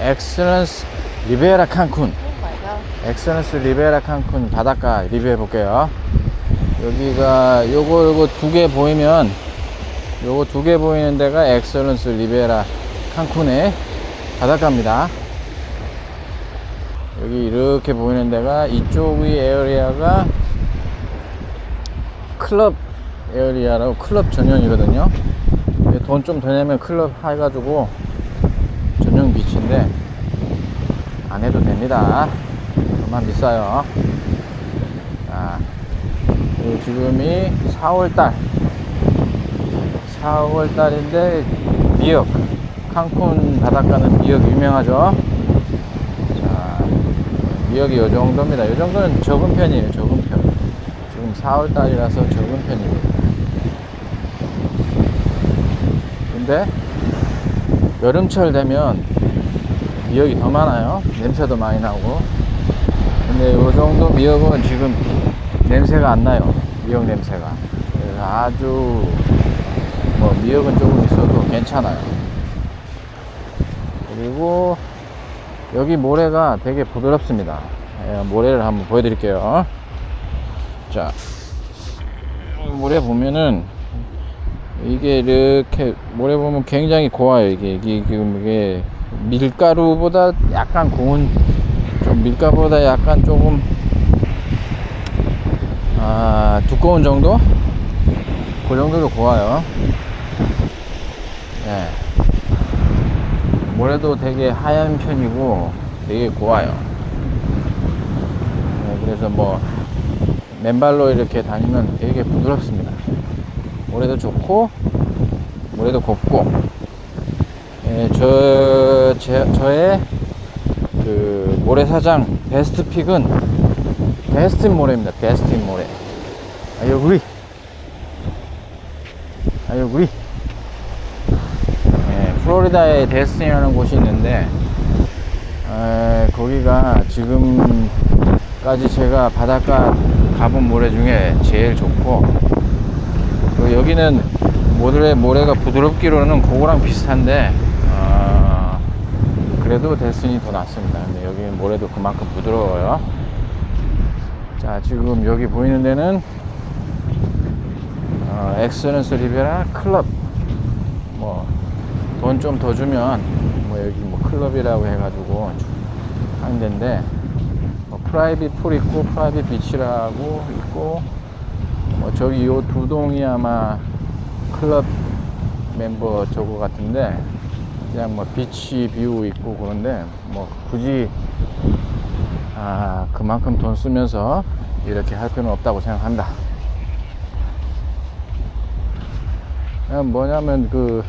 엑셀런스 리베라 칸쿤 엑셀런스 리베라 칸쿤 바닷가 리뷰해 볼게요. 여기가 요거 요거 두 개 보이면 요거 두 개 보이는 데가 엑셀런스 리베라 칸쿤의 바닷가입니다. 여기 이렇게 보이는 데가 이쪽의 에어리아가 클럽 에어리아라고 클럽 전용이거든요. 돈 좀 더 내면 클럽 해가지고 비치인데 안 해도 됩니다. 그만 비싸요. 자, 지금이 4월달 4월달인데 미역 칸쿤 바닷가는 미역 유명하죠. 자, 미역이 요 정도입니다. 요 정도는 적은 편이에요. 적은 편. 지금 4월달이라서 적은 편입니다. 근데 여름철 되면 미역이 더 많아요. 냄새도 많이 나고. 근데 요 정도 미역은 지금 냄새가 안 나요. 미역 냄새가. 아주 뭐 미역은 조금 있어도 괜찮아요. 그리고 여기 모래가 되게 부드럽습니다. 예, 모래를 한번 보여드릴게요. 자, 모래 보면은 이게 이렇게 모래 보면 굉장히 고와요. 이게 이게 이게 밀가루보다 약간 고운 좀 밀가루보다 약간 조금 아 두꺼운 정도? 그 정도로 고와요. 네. 모래도 되게 하얀 편이고 되게 고와요. 네, 그래서 뭐 맨발로 이렇게 다니면 되게 부드럽습니다. 모래도 좋고 모래도 곱고 예, 저 제, 저의 그 모래사장 베스트 픽은 베스틴 모래입니다. 베스틴 모래. 아유 우리 예, 플로리다에 데스틴이라는 곳이 있는데 에, 거기가 지금까지 제가 바닷가 가본 모래 중에 제일 좋고 그 여기는 모래, 모래가 부드럽기로는 그거랑 비슷한데 어, 그래도 데스틴이 더 낫습니다. 근데 여기 모래도 그만큼 부드러워요. 자 지금 여기 보이는 데는 어, 엑셀런스 리베라 클럽. 뭐 돈 좀 더 주면 뭐 여기 뭐 클럽이라고 해가지고 하는 데인데 뭐 프라이빗 풀 있고 프라이빗 비치라고 있고 뭐 저기 요 두 동이 아마 클럽 멤버 저거 같은데 그냥 뭐 비치 뷰 있고 그런데 뭐 굳이 아 그만큼 돈 쓰면서 이렇게 할 필요는 없다고 생각한다. 그냥 뭐냐면 그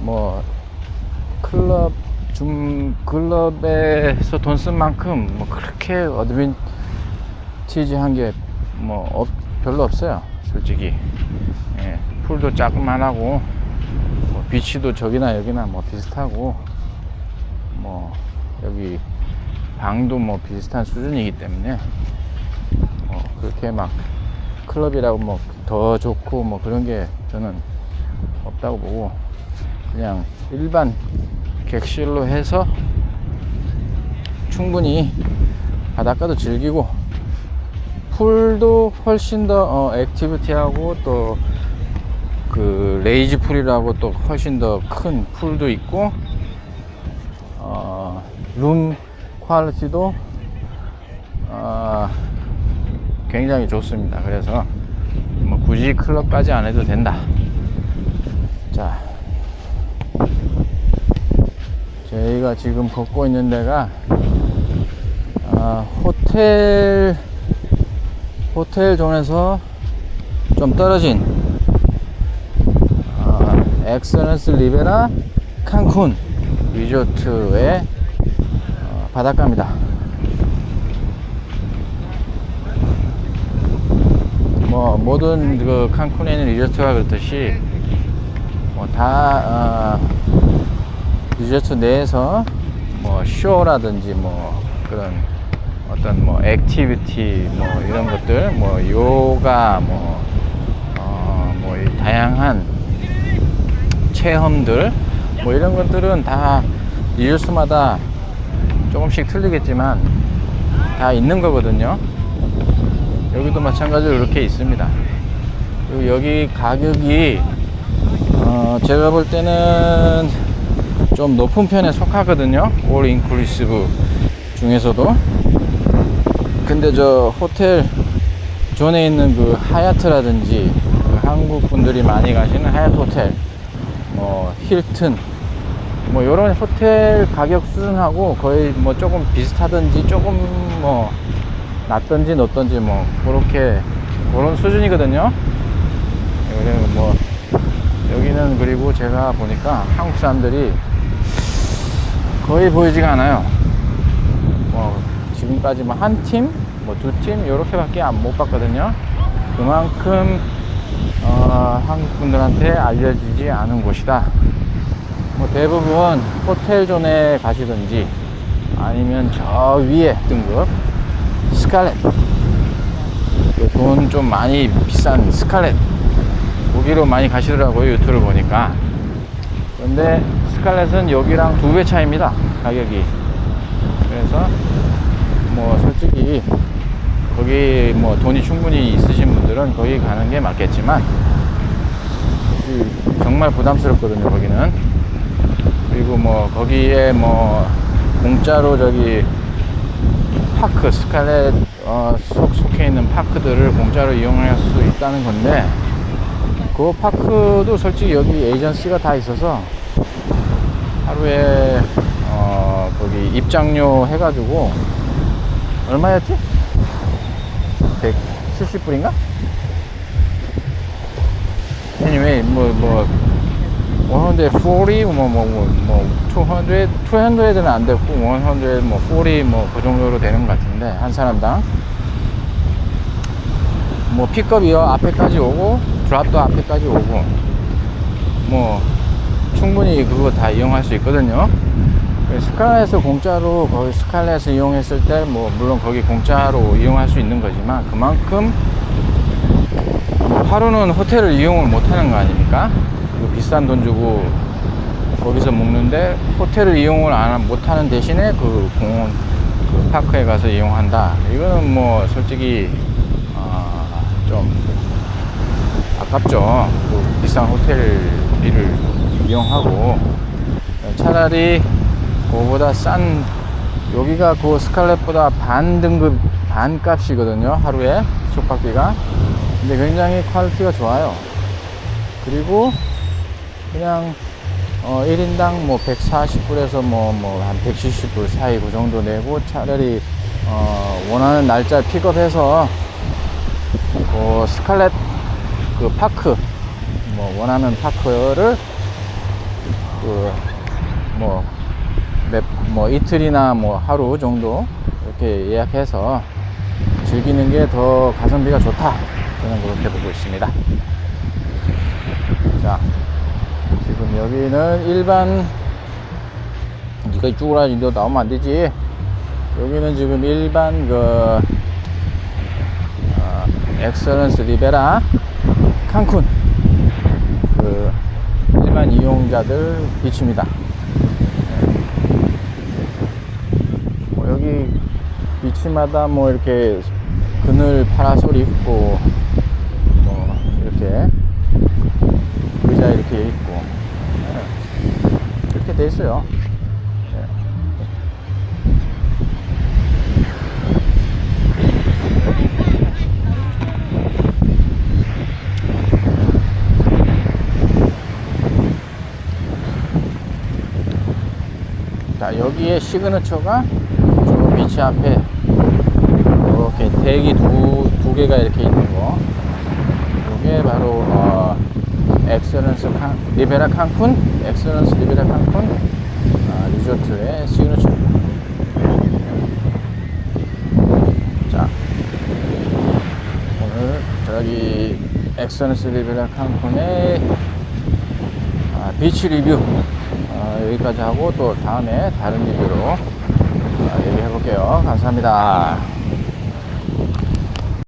뭐 클럽 좀 클럽에서 돈 쓴 만큼 뭐 그렇게 어드밴티지한 게 뭐 별로 없어요 솔직히 예, 풀도 조그만하고 뭐 비치도 저기나 여기나 뭐 비슷하고 뭐 여기 방도 뭐 비슷한 수준이기 때문에 뭐 그렇게 막 클럽이라고 뭐 더 좋고 뭐 그런 게 저는 없다고 보고 그냥 일반 객실로 해서 충분히 바닷가도 즐기고 풀도 훨씬 더 어, 액티비티하고 또 그 레이지 풀이라고 또 훨씬 더 큰 풀도 있고 어, 룸 퀄리티도 어, 굉장히 좋습니다. 그래서 뭐 굳이 클럽까지 안 해도 된다. 자, 저희가 지금 걷고 있는 데가 아, 호텔 호텔 존에서 좀 떨어진 아, 엑셀런스 리베라 칸쿤 리조트의 어, 바닷가입니다. 뭐 모든 그 칸쿤에 있는 리조트가 그렇듯이 뭐다 어, 리조트 내에서 뭐 쇼라든지 뭐 그런 어떤 뭐 액티비티 뭐 이런 것들 뭐 요가 뭐, 어, 뭐이 다양한 체험들 뭐 이런 것들은 다 리조스마다 조금씩 틀리겠지만 다 있는 거거든요. 여기도 마찬가지로 이렇게 있습니다. 그리고 여기 가격이 어, 제가 볼 때는 좀 높은 편에 속하거든요. 올 인클루시브 중에서도. 근데 저 호텔 존에 있는 그 하얏트라든지 그 한국 분들이 많이 가시는 하얏트 호텔, 뭐 힐튼, 뭐 이런 호텔 가격 수준하고 거의 뭐 조금 비슷하든지 조금 뭐 낮든지 높든지 뭐 그렇게 그런 수준이거든요. 그리고 뭐 여기는 그리고 제가 보니까 한국 사람들이 거의 보이지가 않아요. 뭐 지금까지 뭐 한 팀, 뭐 두 팀 이렇게밖에 안 못 봤거든요. 그만큼 어, 한국 분들한테 알려지지 않은 곳이다. 뭐 대부분 호텔 존에 가시든지 아니면 저 위에 등급 스칼렛. 돈 좀 많이 비싼 스칼렛. 거기로 많이 가시더라고요 유튜브를 보니까. 근데 스칼렛은 여기랑 두 배 차이입니다 가격이. 그래서 뭐 솔직히 거기 뭐 돈이 충분히 있으신 분들은 거기 가는 게 맞겠지만 그 정말 부담스럽거든요 거기는 그리고 뭐 거기에 뭐 공짜로 저기 파크 스칼렛 어, 속 속해 있는 파크들을 공짜로 이용할 수 있다는 건데 그 파크도 솔직히 여기 에이전시가 다 있어서 하루에 어 거기 입장료 해가지고 얼마였지? 170불인가? anyway 뭐 뭐 140, 뭐, 뭐, 뭐, 뭐, 200, 200는 안 됐고, 100, 뭐, 40, 뭐, 그 정도로 되는 것 같은데, 한 사람당. 뭐, 픽업이요, 앞에까지 오고, 드랍도 앞에까지 오고, 뭐, 충분히 그거 다 이용할 수 있거든요. 스칼렛에서 공짜로, 거기 스칼렛을 이용했을 때, 뭐, 물론 거기 공짜로 이용할 수 있는 거지만, 그만큼, 뭐 하루는 호텔을 이용을 못 하는 거 아닙니까? 그 비싼 돈 주고 거기서 먹는데 호텔을 이용을 안, 못 하는 대신에 그 공원 그 파크에 가서 이용한다. 이거는 뭐 솔직히 어, 좀 아깝죠. 그 비싼 호텔비를 이용하고 차라리 그거보다 싼 여기가 그 스칼렛보다 반 등급 반 값이거든요 하루에 숙박비가. 근데 굉장히 퀄리티가 좋아요. 그리고 그냥 어 1인당 뭐 140불에서 뭐 뭐 한 170불 사이 그 정도 내고 차라리 어 원하는 날짜 픽업해서 그 스칼렛 그 파크 뭐 원하는 파크를 그뭐 몇, 뭐 이틀이나 뭐 하루 정도 이렇게 예약해서 즐기는 게 더 가성비가 좋다. 저는 그렇게 보고 있습니다. 자, 지금 여기는 일반, 니가 이쪽으로 나오면 안 되지. 여기는 지금 일반 그, 어, 엑셀런스 리베라 칸쿤. 그, 일반 이용자들 비치입니다. 뭐 여기 비치마다 뭐 이렇게 그늘 파라솔 있고 뭐 이렇게 의자 이렇게 있고 네. 이렇게 돼 있어요. 네. 자 여기에 시그너처가 저 비치 앞에 이렇게 대기 두, 두 개가 이렇게 있는 거. 이게 바로 어, 엑셀런스 칸, 리베라 칸쿤? 엑셀런스 리베라 칸쿤? 아, 리조트의 시그너처입니다 자 오늘 저기 엑셀런스 리베라 칸쿤의 아, 비치 리뷰 어, 여기까지 하고 또 다음에 다른 리뷰로 어, 얘기해 볼게요. 감사합니다.